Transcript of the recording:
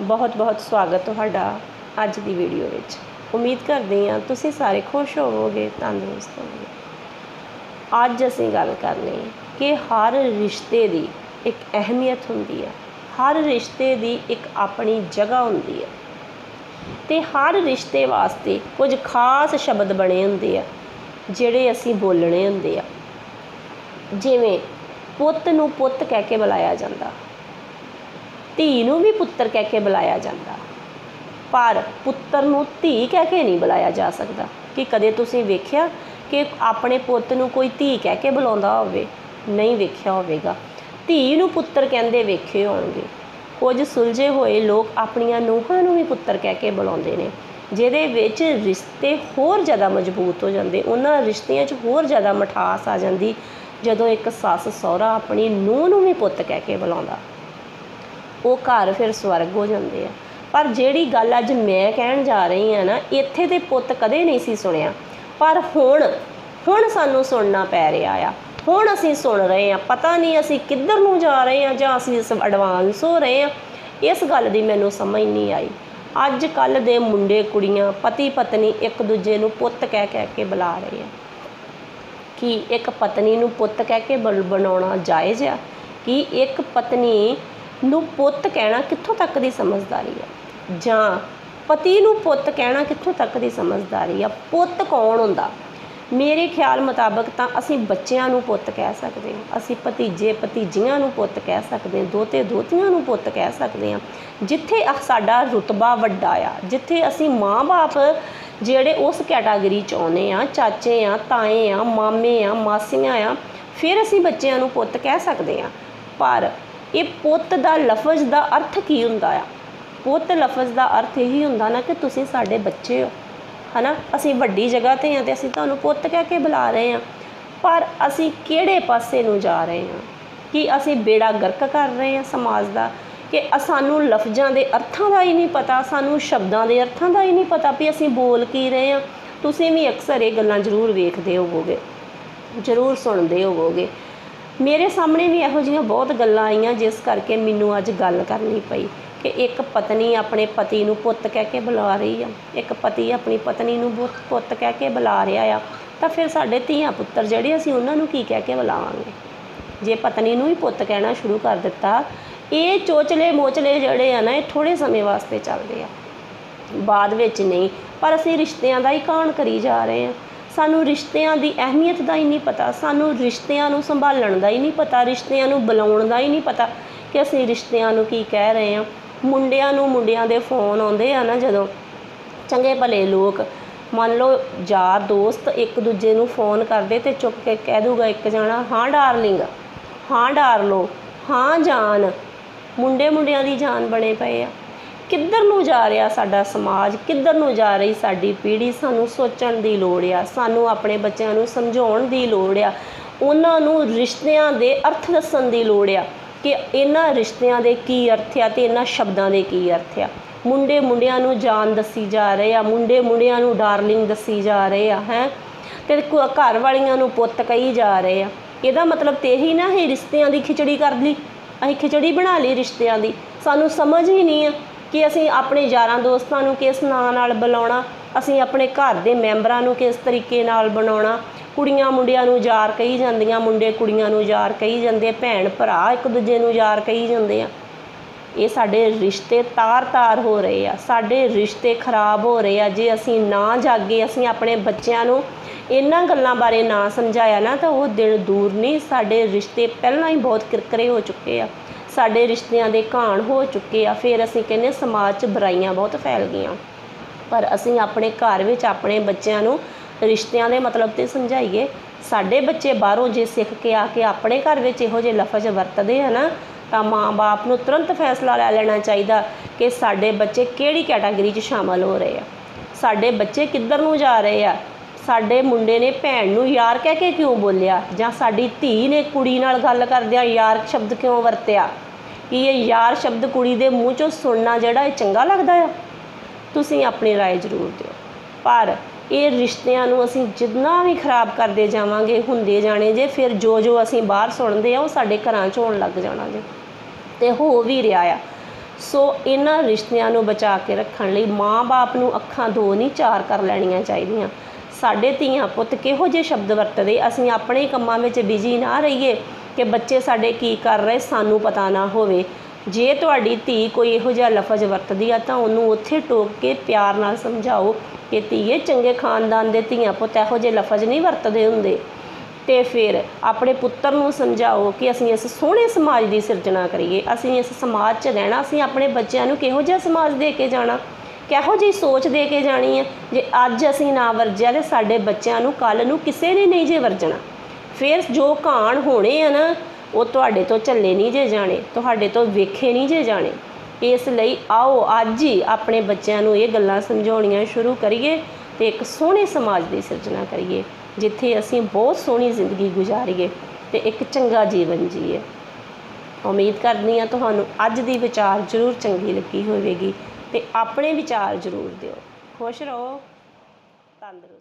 ਬਹੁਤ ਬਹੁਤ ਸਵਾਗਤ ਤੁਹਾਡਾ ਅੱਜ ਦੀ ਵੀਡੀਓ ਵਿੱਚ। ਉਮੀਦ ਕਰਦੇ ਹਾਂ ਤੁਸੀਂ ਸਾਰੇ ਖੁਸ਼ ਹੋਵੋਗੇ, ਤੰਦਰੁਸਤ ਹੋਵੋਗੇ। ਅੱਜ ਅਸੀਂ ਗੱਲ ਕਰਨੀ ਕਿ ਹਰ ਰਿਸ਼ਤੇ ਦੀ ਇੱਕ ਅਹਿਮੀਅਤ ਹੁੰਦੀ ਹੈ। ਹਰ ਰਿਸ਼ਤੇ ਦੀ ਇੱਕ ਆਪਣੀ ਜਗ੍ਹਾ ਹੁੰਦੀ ਹੈ। ਤੇ ਹਰ ਰਿਸ਼ਤੇ ਵਾਸਤੇ ਕੁਝ ਖਾਸ ਸ਼ਬਦ ਬਣੇ ਹੁੰਦੇ ਆ, ਜਿਹੜੇ ਅਸੀਂ ਬੋਲਣੇ ਹੁੰਦੇ ਆ। ਜਿਵੇਂ ਪੁੱਤ ਨੂੰ ਪੁੱਤ ਕਹਿ ਕੇ ਬੁਲਾਇਆ ਜਾਂਦਾ। ਧੀ ਨੂੰ ਵੀ ਪੁੱਤਰ ਕਹਿ ਕੇ ਬੁਲਾਇਆ ਜਾਂਦਾ। ਪਰ ਪੁੱਤਰ ਨੂੰ ਧੀ ਕਹਿ ਕੇ ਨਹੀਂ ਬੁਲਾਇਆ ਜਾ ਸਕਦਾ ਕਿ ਕਦੇ ਤੁਸੀਂ ਵੇਖਿਆ ਕਿ ਆਪਣੇ ਪੁੱਤ ਨੂੰ ਕੋਈ ਧੀ ਕਹਿ ਕੇ ਬੁਲਾਉਂਦਾ ਹੋਵੇ? ਨਹੀਂ ਵੇਖਿਆ ਹੋਵੇਗਾ। ਧੀ ਨੂੰ ਪੁੱਤਰ ਕਹਿੰਦੇ ਵੇਖੇ ਹੋਣਗੇ। ਕੁਝ ਸੁਲਝੇ ਹੋਏ ਲੋਕ ਆਪਣੀਆਂ ਨੂੰਹਾਂ ਨੂੰ ਵੀ ਪੁੱਤਰ ਕਹਿ ਕੇ ਬੁਲਾਉਂਦੇ ਨੇ, ਜਿਹਦੇ ਵਿੱਚ ਰਿਸ਼ਤੇ ਹੋਰ ਜ਼ਿਆਦਾ ਮਜ਼ਬੂਤ ਹੋ ਜਾਂਦੇ। ਉਹਨਾਂ ਰਿਸ਼ਤਿਆਂ 'ਚ ਹੋਰ ਜ਼ਿਆਦਾ ਮਠਾਸ ਆ ਜਾਂਦੀ ਜਦੋਂ ਇੱਕ ਸੱਸ ਸਹੁਰਾ ਆਪਣੀ ਨੂੰਹ ਨੂੰ ਵੀ ਪੁੱਤ ਕਹਿ ਕੇ ਬੁਲਾਉਂਦਾ। ਉਹ ਘਰ ਫਿਰ ਸਵਰਗ ਹੋ ਜਾਂਦੇ ਆ। ਪਰ ਜਿਹੜੀ ਗੱਲ ਅੱਜ ਮੈਂ ਕਹਿਣ ਜਾ ਰਹੀ ਹਾਂ ਨਾ, ਇੱਥੇ ਤੇ ਪੁੱਤ ਕਦੇ ਨਹੀਂ ਸੀ ਸੁਣਿਆ। ਪਰ ਹੁਣ ਹੁਣ ਸਾਨੂੰ ਸੁਣਨਾ ਪੈ ਰਿਹਾ ਆ। ਹੁਣ ਅਸੀਂ ਸੁਣ ਰਹੇ ਹਾਂ। ਪਤਾ ਨਹੀਂ ਅਸੀਂ ਕਿੱਧਰ ਨੂੰ ਜਾ ਰਹੇ ਹਾਂ ਜਾਂ ਅਸੀਂ ਇਸ ਐਡਵਾਂਸ ਹੋ ਰਹੇ ਹਾਂ। ਇਸ ਗੱਲ ਦੀ ਮੈਨੂੰ ਸਮਝ ਨਹੀਂ ਆਈ। ਅੱਜ ਕੱਲ ਦੇ ਮੁੰਡੇ ਕੁੜੀਆਂ ਪਤੀ ਪਤਨੀ ਇੱਕ ਦੂਜੇ ਨੂੰ ਪੁੱਤ ਕਹਿ ਕਹਿ ਕੇ ਬੁਲਾ ਰਹੇ ਆ। ਕਿ ਇੱਕ ਪਤਨੀ ਨੂੰ ਪੁੱਤ ਕਹਿ ਕੇ ਬਣਾਉਣਾ ਜਾਇਜ਼ ਆ? ਕਿ ਇੱਕ ਪਤਨੀ ਨੂੰ ਪੁੱਤ ਕਹਿਣਾ ਕਿੱਥੋਂ ਤੱਕ ਦੀ ਸਮਝਦਾਰੀ ਆ ਜਾਂ ਪਤੀ ਨੂੰ ਪੁੱਤ ਕਹਿਣਾ ਕਿੱਥੋਂ ਤੱਕ ਦੀ ਸਮਝਦਾਰੀ ਆ ਪੁੱਤ ਕੌਣ ਹੁੰਦਾ? ਮੇਰੇ ਖਿਆਲ ਮੁਤਾਬਕ ਤਾਂ ਅਸੀਂ ਬੱਚਿਆਂ ਨੂੰ ਪੁੱਤ ਕਹਿ ਸਕਦੇ ਹਾਂ। ਅਸੀਂ ਭਤੀਜੇ, ਭਤੀਜੀਆਂ ਨੂੰ ਪੁੱਤ ਕਹਿ ਸਕਦੇ ਹਾਂ। ਦੋਤੇ, ਦੋਤੀਆਂ ਨੂੰ ਪੁੱਤ ਕਹਿ ਸਕਦੇ ਹਾਂ। ਜਿੱਥੇ ਸਾਡਾ ਰੁਤਬਾ ਵੱਡਾ ਆ, ਜਿੱਥੇ ਅਸੀਂ ਮਾਂ-ਬਾਪ ਜਿਹੜੇ ਉਸ ਕੈਟਾਗਰੀ ਚ ਆਉਨੇ ਆ ਚਾਚੇ ਆ ਤਾਏ ਆ ਮਾਮੇ ਆ ਮਾਸੀਆਂ ਆ ਫਿਰ ਅਸੀਂ ਬੱਚਿਆਂ ਨੂੰ ਪੁੱਤ ਕਹਿ ਸਕਦੇ ਹਾਂ। ਪਰ ਇਹ ਪੁੱਤ ਦਾ ਲਫ਼ਜ਼ ਦਾ ਅਰਥ ਕੀ ਹੁੰਦਾ ਆ? ਪੁੱਤ ਲਫ਼ਜ਼ ਦਾ ਅਰਥ ਇਹੀ ਹੁੰਦਾ ਨਾ ਕਿ ਤੁਸੀਂ ਸਾਡੇ ਬੱਚੇ ਹੋ, ਹਨਾ? ਅਸੀਂ ਵੱਡੀ ਜਗ੍ਹਾ ਤੇ ਆ ਤੇ ਅਸੀਂ ਤੁਹਾਨੂੰ ਪੁੱਤ ਕਹਿ ਕੇ ਬੁਲਾ ਰਹੇ ਆ। ਪਰ ਅਸੀਂ ਕਿਹੜੇ ਪਾਸੇ ਨੂੰ ਜਾ ਰਹੇ ਹਾਂ ਕਿ ਅਸੀਂ ਬੇੜਾ ਗਰਕ ਕਰ ਰਹੇ ਹਾਂ ਸਮਾਜ ਦਾ? ਕਿ ਸਾਨੂੰ ਲਫ਼ਜ਼ਾਂ ਦੇ ਅਰਥਾਂ ਦਾ ਹੀ ਨਹੀਂ ਪਤਾ, ਸਾਨੂੰ ਸ਼ਬਦਾਂ ਦੇ ਅਰਥਾਂ ਦਾ ਹੀ ਨਹੀਂ ਪਤਾ ਵੀ ਅਸੀਂ ਬੋਲ ਕੀ ਰਹੇ ਹਾਂ ਤੁਸੀਂ ਵੀ ਅਕਸਰ ਇਹ ਗੱਲਾਂ ਜ਼ਰੂਰ ਵੇਖਦੇ ਹੋਵੋਗੇ, ਜ਼ਰੂਰ ਸੁਣਦੇ ਹੋਵੋਗੇ। ਮੇਰੇ ਸਾਹਮਣੇ ਵੀ ਇਹੋ ਜਿਹੀਆਂ ਬਹੁਤ ਗੱਲਾਂ ਆਈਆਂ, ਜਿਸ ਕਰਕੇ ਮੈਨੂੰ ਅੱਜ ਗੱਲ ਕਰਨੀ ਪਈ ਕਿ ਇੱਕ ਪਤਨੀ ਆਪਣੇ ਪਤੀ ਨੂੰ ਪੁੱਤ ਕਹਿ ਕੇ ਬੁਲਾ ਰਹੀ ਆ। ਇੱਕ ਪਤੀ ਆਪਣੀ ਪਤਨੀ ਨੂੰ ਬੁ- ਪੁੱਤ ਕਹਿ ਕੇ ਬੁਲਾ ਰਿਹਾ ਆ। ਤਾਂ ਫਿਰ ਸਾਡੇ ਧੀਆਂ ਪੁੱਤਰ ਜਿਹੜੇ ਅਸੀਂ ਉਹਨਾਂ ਨੂੰ ਕੀ ਕਹਿ ਕੇ ਬੁਲਾਵਾਂਗੇ? ਜੇ ਪਤਨੀ ਨੂੰ ਹੀ ਪੁੱਤ ਕਹਿਣਾ ਸ਼ੁਰੂ ਕਰ ਦਿੱਤਾ, ਇਹ ਚੋਚਲੇ ਮੋਚਲੇ ਜਿਹੜੇ ਆ ਨਾ, ਇਹ ਥੋੜੇ ਸਮੇਂ ਵਾਸਤੇ ਚੱਲਦੇ ਆ। ਬਾਅਦ ਵਿੱਚ ਨਹੀਂ, ਪਰ ਅਸੀਂ ਰਿਸ਼ਤਿਆਂ ਦਾ ਹੀ ਕਾਣ ਕਰੀ ਜਾ ਰਹੇ ਹਾਂ ਸਾਨੂੰ ਰਿਸ਼ਤਿਆਂ ਦੀ ਅਹਿਮੀਅਤ ਦਾ ਹੀ ਨਹੀਂ ਪਤਾ, ਸਾਨੂੰ ਰਿਸ਼ਤਿਆਂ ਨੂੰ ਸੰਭਾਲਣ ਦਾ ਹੀ ਨਹੀਂ ਪਤਾ, ਰਿਸ਼ਤਿਆਂ ਨੂੰ ਬੁਲਾਉਣ ਦਾ ਹੀ ਨਹੀਂ ਪਤਾ ਕਿ ਅਸੀਂ ਰਿਸ਼ਤਿਆਂ ਨੂੰ ਕੀ ਕਹਿ ਰਹੇ ਹਾਂ। ਮੁੰਡਿਆਂ ਨੂੰ ਮੁੰਡਿਆਂ ਦੇ ਫੋਨ ਆਉਂਦੇ ਆ ਨਾ ਜਦੋਂ, ਚੰਗੇ ਭਲੇ ਲੋਕ, ਮੰਨ ਲਓ ਯਾਰ, ਦੋਸਤ ਇੱਕ ਦੂਜੇ ਨੂੰ ਫੋਨ ਕਰਦੇ ਤੇ ਚੁੱਕ ਕੇ ਕਹਿ ਦੂਗਾ ਇੱਕ ਜਾਣਾ, ਹਾਂ ਡਾਰਲਿੰਗ, ਹਾਂ ਡਾਰਲੋ, ਹਾਂ ਜਾਨ। ਮੁੰਡੇ ਮੁੰਡਿਆਂ ਦੀ ਜਾਨ ਬਣੇ ਪਏ ਆ। ਕਿੱਧਰ ਨੂੰ ਜਾ ਰਿਹਾ ਸਾਡਾ ਸਮਾਜ? ਕਿੱਧਰ ਨੂੰ ਜਾ ਰਹੀ ਸਾਡੀ ਪੀੜ੍ਹੀ? ਸਾਨੂੰ ਸੋਚਣ ਦੀ ਲੋੜ ਆ, ਸਾਨੂੰ ਆਪਣੇ ਬੱਚਿਆਂ ਨੂੰ ਸਮਝਾਉਣ ਦੀ ਲੋੜ ਆ, ਉਹਨਾਂ ਨੂੰ ਰਿਸ਼ਤਿਆਂ ਦੇ ਅਰਥ ਦੱਸਣ ਦੀ ਲੋੜ ਆ ਕਿ ਇਹਨਾਂ ਰਿਸ਼ਤਿਆਂ ਦੇ ਕੀ ਅਰਥ ਆ ਤੇ ਇਹਨਾਂ ਸ਼ਬਦਾਂ ਦੇ ਕੀ ਅਰਥ ਆ। ਮੁੰਡੇ ਮੁੰਡਿਆਂ ਨੂੰ ਜਾਨ ਦੱਸੀ ਜਾ ਰਹੇ ਆ, ਮੁੰਡੇ ਮੁੰਡਿਆਂ ਨੂੰ ਡਾਰਲਿੰਗ ਦੱਸੀ ਜਾ ਰਹੇ ਆ, ਹੈ? ਤੇ ਘਰ ਵਾਲੀਆਂ ਨੂੰ ਪੁੱਤ ਕਹੀ ਜਾ ਰਹੇ ਆ। ਇਹਦਾ ਮਤਲਬ ਤੇ ਇਹੀ ਨਾ ਇਹ ਰਿਸ਼ਤਿਆਂ ਦੀ ਖਿਚੜੀ ਕਰ ਲਈ, ਅਸੀਂ ਖਿਚੜੀ ਬਣਾ ਲਈ ਰਿਸ਼ਤਿਆਂ ਦੀ। ਸਾਨੂੰ ਸਮਝ ਹੀ ਨਹੀਂ ਆ ਕਿ ਅਸੀਂ ਆਪਣੇ ਯਾਰਾਂ ਦੋਸਤਾਂ ਨੂੰ ਕਿਸ ਨਾਂ ਨਾਲ ਬੁਲਾਉਣਾ, ਅਸੀਂ ਆਪਣੇ ਘਰ ਦੇ ਮੈਂਬਰਾਂ ਨੂੰ ਕਿਸ ਤਰੀਕੇ ਨਾਲ ਬਣਾਉਣਾ। ਕੁੜੀਆਂ ਮੁੰਡਿਆਂ ਨੂੰ ਯਾਰ ਕਹੀ ਜਾਂਦੀਆਂ, ਮੁੰਡੇ ਕੁੜੀਆਂ ਨੂੰ ਯਾਰ ਕਹੀ ਜਾਂਦੇ, ਭੈਣ ਭਰਾ ਇੱਕ ਦੂਜੇ ਨੂੰ ਯਾਰ ਕਹੀ ਜਾਂਦੇ ਆ। ਇਹ ਸਾਡੇ ਰਿਸ਼ਤੇ ਤਾਰ-ਤਾਰ ਹੋ ਰਹੇ ਆ, ਸਾਡੇ ਰਿਸ਼ਤੇ ਖਰਾਬ ਹੋ ਰਹੇ ਆ। ਜੇ ਅਸੀਂ ਨਾ ਜਾਗੇ, ਅਸੀਂ ਆਪਣੇ ਬੱਚਿਆਂ ਨੂੰ ਇਹਨਾਂ ਗੱਲਾਂ ਬਾਰੇ ਨਾ ਸਮਝਾਇਆ ਨਾ, ਤਾਂ ਉਹ ਦਿਨ ਦੂਰ ਨਹੀਂ, ਸਾਡੇ ਰਿਸ਼ਤੇ ਪਹਿਲਾਂ ਹੀ ਬਹੁਤ ਕਿਰਕਰੇ ਹੋ ਚੁੱਕੇ ਆ। ਸਾਡੇ ਰਿਸ਼ਤਿਆਂ ਦੇ ਘਾਣ ਹੋ ਚੁੱਕੇ ਆ, ਫਿਰ ਅਸੀਂ ਕਹਿੰਦੇ ਸਮਾਜ 'ਚ ਬੁਰਾਈਆਂ ਬਹੁਤ ਫੈਲ ਗਈਆਂ। ਪਰ ਅਸੀਂ ਆਪਣੇ ਘਰ ਵਿੱਚ ਆਪਣੇ ਬੱਚਿਆਂ ਨੂੰ ਰਿਸ਼ਤਿਆਂ ਦੇ ਮਤਲਬ ਤੇ ਸਮਝਾਈਏ। ਸਾਡੇ ਬੱਚੇ ਬਾਹਰੋਂ ਜੇ ਸਿੱਖ ਕੇ ਆ ਕੇ ਆਪਣੇ ਘਰ ਵਿੱਚ ਇਹੋ ਜਿਹੇ ਲਫ਼ਜ਼ ਵਰਤਦੇ ਆ ਨਾ, ਤਾਂ ਮਾਂ-ਬਾਪ ਨੂੰ ਤੁਰੰਤ ਫੈਸਲਾ ਲੈ ਲੈਣਾ ਚਾਹੀਦਾ ਕਿ ਸਾਡੇ ਬੱਚੇ ਕਿਹੜੀ ਕੈਟਾਗਰੀ 'ਚ ਸ਼ਾਮਲ ਹੋ ਰਹੇ ਆ। ਸਾਡੇ ਬੱਚੇ ਕਿੱਧਰ ਨੂੰ ਜਾ ਰਹੇ ਆ? ਸਾਡੇ ਮੁੰਡੇ ਨੇ ਭੈਣ ਨੂੰ ਯਾਰ ਕਹਿ ਕੇ ਕਿਉਂ ਬੋਲਿਆ? ਜਾਂ ਸਾਡੀ ਧੀ ਨੇ ਕੁੜੀ ਨਾਲ ਗੱਲ ਕਰਦਿਆਂ ਯਾਰ ਸ਼ਬਦ ਕਿਉਂ ਵਰਤਿਆ? ਕੀ ਇਹ ਯਾਰ ਸ਼ਬਦ ਕੁੜੀ ਦੇ ਮੂੰਹ ਚੋਂ ਸੁਣਨਾ ਜਿਹੜਾ ਇਹ ਚੰਗਾ ਲੱਗਦਾ ਆ ਤੁਸੀਂ ਆਪਣੀ رائے ਜ਼ਰੂਰ ਦਿਓ ਪਰ ਇਹ ਰਿਸ਼ਤਿਆਂ ਨੂੰ ਅਸੀਂ ਜਿੰਨਾ ਵੀ ਖਰਾਬ ਕਰਦੇ ਜਾਵਾਂਗੇ ਹੁੰਦੇ ਜਾਣੇ ਜੇ ਫਿਰ ਜੋ ਜੋ ਅਸੀਂ ਬਾਹਰ ਸੁਣਦੇ ਆ ਉਹ ਸਾਡੇ ਘਰਾਂ 'ਚ ਹੋਣ ਲੱਗ ਜਾਣਾ ਜੇ ਤੇ ਹੋ ਵੀ ਰਿਹਾ ਆ ਸੋ ਇਹਨਾਂ ਰਿਸ਼ਤਿਆਂ ਨੂੰ ਬਚਾ ਕੇ ਰੱਖਣ ਲਈ ਮਾਂ-ਬਾਪ ਨੂੰ ਅੱਖਾਂ ਦੋ ਨਹੀਂ ਚਾਰ ਕਰ ਲੈਣੀਆਂ ਚਾਹੀਦੀਆਂ ਸਾਡੇ ਧੀਆਂ ਪੁੱਤ ਕਿਹੋ ਜਿਹੇ ਸ਼ਬਦ ਵਰਤਦੇ? ਅਸੀਂ ਆਪਣੇ ਕੰਮਾਂ ਵਿੱਚ ਬਿਜ਼ੀ ਨਾ ਰਹੀਏ ਕਿ ਬੱਚੇ ਸਾਡੇ ਕੀ ਕਰ ਰਹੇ, ਸਾਨੂੰ ਪਤਾ ਨਾ ਹੋਵੇ। ਜੇ ਤੁਹਾਡੀ ਧੀ ਕੋਈ ਇਹੋ ਜਿਹਾ ਲਫ਼ਜ਼ ਵਰਤਦੀ ਆ, ਤਾਂ ਉਹਨੂੰ ਉੱਥੇ ਟੋਕ ਕੇ ਪਿਆਰ ਨਾਲ ਸਮਝਾਓ ਕਿ ਧੀਏ, ਚੰਗੇ ਖਾਨਦਾਨ ਦੇ ਧੀਆਂ ਪੁੱਤ ਇਹੋ ਜਿਹੇ ਲਫ਼ਜ਼ ਨਹੀਂ ਵਰਤਦੇ ਹੁੰਦੇ। ਤੇ ਫਿਰ ਆਪਣੇ ਪੁੱਤਰ ਨੂੰ ਸਮਝਾਓ ਕਿ ਅਸੀਂ ਇਸ ਸੋਹਣੇ ਸਮਾਜ ਦੀ ਸਿਰਜਣਾ ਕਰੀਏ। ਅਸੀਂ ਇਸ ਸਮਾਜ 'ਚ ਰਹਿਣਾ, ਅਸੀਂ ਆਪਣੇ ਬੱਚਿਆਂ ਨੂੰ ਕਿਹੋ ਜਿਹਾ ਸਮਾਜ ਦੇ ਕੇ ਜਾਣਾ? ਕਿਹੋ ਜਿਹੀ ਸੋਚ ਦੇ ਕੇ ਜਾਣੀ ਹੈ ਜੇ ਅੱਜ ਅਸੀਂ ਨਾ ਵਰਜਿਆ ਤੇ ਸਾਡੇ ਬੱਚਿਆਂ ਨੂੰ ਕੱਲ ਨੂੰ ਕਿਸੇ ਨੇ ਨਹੀਂ ਜੇ ਵਰਜਣਾ। ਫਿਰ ਜੋ ਘਾਣ ਹੋਣੇ ਆ ਨਾ, ਉਹ ਤੁਹਾਡੇ ਤੋਂ ਝੱਲੇ ਨਹੀਂ ਜੇ ਜਾਣੇ, ਤੁਹਾਡੇ ਤੋਂ ਵੇਖੇ ਨਹੀਂ ਜੇ ਜਾਣੇ। ਇਸ ਲਈ ਆਓ ਅੱਜ ਹੀ ਆਪਣੇ ਬੱਚਿਆਂ ਨੂੰ ਇਹ ਗੱਲਾਂ ਸਮਝਾਉਣੀਆਂ ਸ਼ੁਰੂ ਕਰੀਏ ਤੇ ਇੱਕ ਸੋਹਣੇ ਸਮਾਜ ਦੀ ਸਿਰਜਣਾ ਕਰੀਏ, ਜਿੱਥੇ ਅਸੀਂ ਬਹੁਤ ਸੋਹਣੀ ਜ਼ਿੰਦਗੀ ਗੁਜ਼ਾਰੀਏ ਤੇ ਇੱਕ ਚੰਗਾ ਜੀਵਨ ਜੀਏ। ਉਮੀਦ ਕਰਦੀ ਹਾਂ ਤੁਹਾਨੂੰ ਅੱਜ ਦੀ ਵਿਚਾਰ ਜ਼ਰੂਰ ਚੰਗੀ ਲੱਗੀ ਹੋਵੇਗੀ। ਤੇ ਆਪਣੇ ਵਿਚਾਰ ਜ਼ਰੂਰ ਦਿਓ। ਖੁਸ਼ ਰਹੋ। ਤੰਦਰੁਸਤ